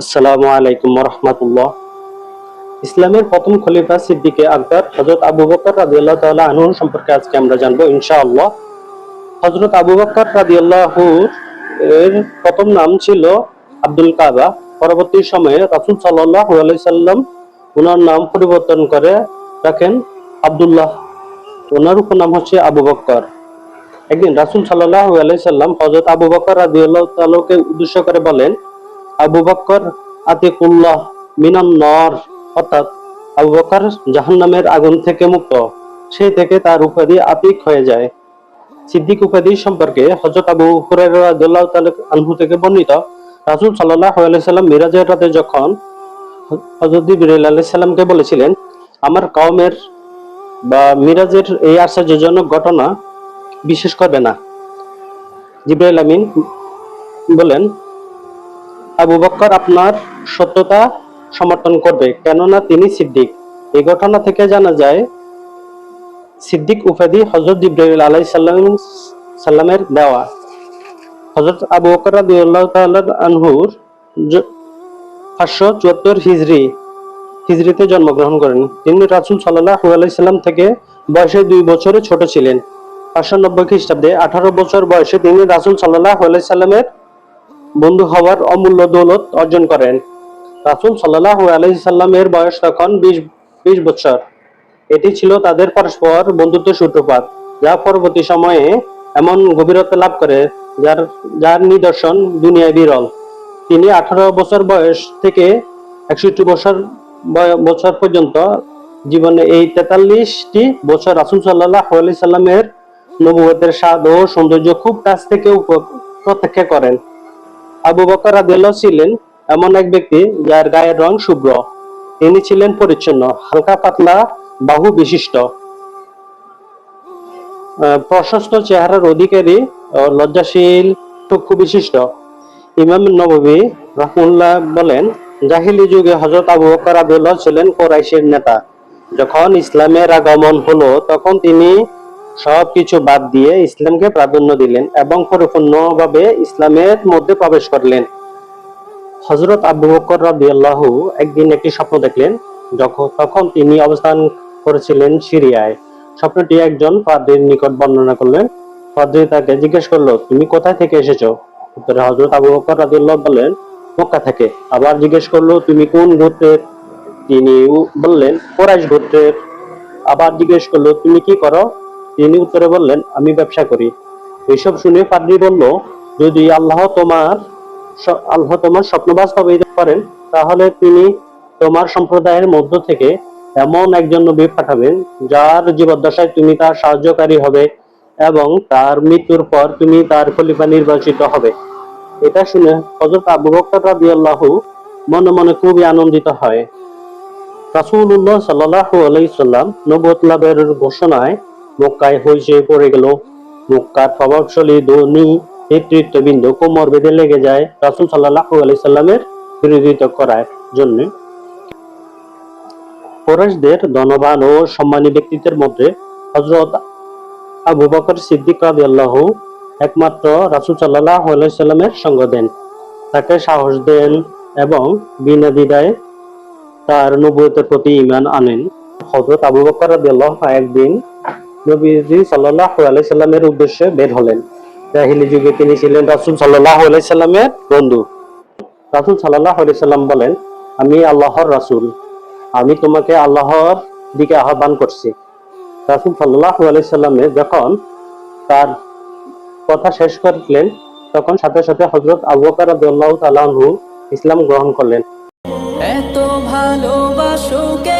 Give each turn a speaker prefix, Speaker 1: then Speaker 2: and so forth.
Speaker 1: আসসালামু আলাইকুম রহমতুল্লাহ ইসলামের প্রথম খলিফা সিদ্দিকে আকবর হজরত আবু বকর রাদিয়াল্লাহু তাআলা আনহু সম্পর্কে আজকে আমরা জানব ইনশাআল্লাহ। হজরত আবু বকর রাদিয়াল্লাহু এর প্রথম নাম ছিল আব্দুল কাবা। পরবর্তী সময়ে রাসুল আলাইহি সাল্লাম ওনার নাম পরিবর্তন করে রাখেন আব্দুল্লাহ। ওনার উপনাম হচ্ছে আবু বকর। একদিন রাসূল সাল্লাহ আলাইহি সাল্লাম হযরত আবু বকর রাদিয়াল্লাহু তাআলাকে উদ্দেশ্য করে বলেন আবু বকর আতিকুল্লাহ মিনান নর, অর্থাৎ আবু বকর জাহান্নামের আগুন থেকে মুক্ত। সেই থেকে তার উপাধি আতিক হয়ে যায়। সিদ্দিক উপাধি সম্পর্কে হযরত আবু রাদিয়াল্লাহু আনহু থেকে বর্ণিত রাসূল সাল্লাল্লাহু আলাইহি সাল্লাম মিরাজের রাতে যখন আলাইহিস সালামকে বলেছিলেন, আমার কওমের বা মিরাজের এই আশ্চর্যজনক ঘটনা বিশেষ করবে না। জিব্রাইল আমিন বলেন আবু বক্কর আপনার সত্যতা সমর্থন করবে, কেননা তিনি সিদ্দিক। এই ঘটনা থেকে জানা যায়, সিদ্দিক উপাধি হজরত জিব্রাইল আলাই সাল্লাম সাল্লামের দেওয়া। হজরত আবু বকর আনহুর পাঁচশো চুয়াত্তর হিজরি, হিজরিতে জন্মগ্রহণ করেন। তিনি রাসূল সাল্লাল্লাহু আলাইহি সাল্লাম থেকে বয়সে দুই বছরে ছোট ছিলেন। পাঁচশো নব্বই খ্রিস্টাব্দে আঠারো বছর বয়সে তিনি রাসূল আলাইহি সাল্লামের বন্ধু হওয়ার অমূল্য দৌলত অর্জন করেন। রাসূল সাল্লাল্লাহু আলাইহি সাল্লামের বয়স তখন বিশ বিশ বছর। এটি ছিল তাদের পরস্পর বন্ধুত্ব সূত্রপাত, যা পরবর্তী সময়ে এমন গভীরতা লাভ করে, যার যার নিদর্শন দুনিয়ায় বিরল। তিনি আঠারো বছর বয়স থেকে একষট্টি বছর বছর পর্যন্ত জীবনে এই তেতাল্লিশটি বছর রাসূল সাল্লাল্লাহু আলাইহি সাল্লামের নবুয়তের স্বাদ ও সৌন্দর্য খুব কাছ থেকে প্রত্যক্ষ করেন। আবু বকর রাদিয়াল্লাহু ছিলেন এমন এক ব্যক্তি যার গায়ের রং শুভ্র। তিনি ছিলেন পরিচ্ছন্ন, হালকা, পাতলা, বাহু বিশিষ্ট। প্রশস্ত চেহারার অধিকারী লজ্জাশীল চক্ষু বিশিষ্ট। ইমাম নববী রাহমুল্লাহ বলেন, জাহিলি যুগে হযরত আবু বকর রাদিয়াল্লাহু ছিলেন কোরাইশের নেতা। যখন ইসলামের আগমন হলো, তখন তিনি সবকিছু বাদ দিয়ে ইসলামকে প্রাধান্য দিলেন এবং পরিপূর্ণভাবে ইসলামের মধ্যে প্রবেশ করলেন। হজরত আবু বকর রাদিয়াল্লাহু একদিন একটি স্বপ্ন দেখলেন, যখন তখন তিনি অবস্থান করেছিলেন সিরিয়ায়। স্বপ্নটি একজন পাদ্রীর নিকট বর্ণনা করলেন। পাদ্রী তাকে জিজ্ঞেস করল, তুমি কোথায় থেকে এসেছ? উত্তরে হজরত আবু বকর রাদিয়াল্লাহু বললেন, মক্কা থেকে। আবার জিজ্ঞেস করল, তুমি কোন গোত্রের? তিনি বললেন, কোরাইশ গোত্রের। আবার জিজ্ঞেস করল, তুমি কি করো? তিনি উত্তরে বললেন, আমি ব্যবসা করি। এইসব শুনে পাদ্রী বলল, যদি আল্লাহ তোমার আল্লাহ তোমার স্বপ্ন বাস্তবায়িত করেন, তাহলে তিনি তোমার সম্প্রদায়ের মধ্য থেকে এমন একজন নবী পাঠাবেন, যার জীবদ্দশায় তুমি তার সাহায্যকারী হবে এবং তার মৃত্যুর পর তুমি তার খলিফা নির্বাচিত হবে। এটা শুনে হযরত আবু বকর রাদিয়াল্লাহু মনে মনে খুবই আনন্দিত হয়। রাসূলুল্লাহ সাল্লাল্লাহু আলাইহি সাল্লাম নবুয়ত লাভের ঘোষণায় মক্কায় হইচই পড়ে গেল। মক্কার প্রভাবশালী ধনী নেতৃত্ববৃন্দ কোমর বেঁধে লেগে যায় রাসূল সাল্লাল্লাহু আলাইহি সাল্লামের বিরোধিতা করার জন্য। কুরাইশদের ধনবান ও সম্মানী ব্যক্তিত্বের মধ্যে হযরত আবু বকর সিদ্দিক রাদিয়াল্লাহু একমাত্র রাসূল আলাইহি সাল্লামের সঙ্গ দেন। তাকে সাহস দেন এবং বিনা দ্বিধায় তার নবুয়তের প্রতি ইমান আনেন। হযরত আবু বকর রাদিয়াল্লাহু একদিন নবীজি সাল্লাল্লাহু আলাইহি সাল্লামের উদ্দেশ্যে বের হলেন। জাহিলি যুগে তিনি ছিলেন রাসূল সাল্লাল্লাহু আলাইহি সাল্লামের বন্ধু। রাসূল সাল্লাল্লাহু আলাইহি সাল্লাম বলেন, আমি আল্লাহর রাসুল। আমি তোমাকে আল্লাহর দিকে আহ্বান করছি। রাসুল সাল্লাল্লাহু আলাইহি সাল্লামে যখন তার কথা শেষ করলেন, তখন সাথে সাথে হযরত আবু বকর রাদিয়াল্লাহু তাআলা আনহু ইসলাম গ্রহণ করলেন।
Speaker 2: এত ভালোবাসো কেন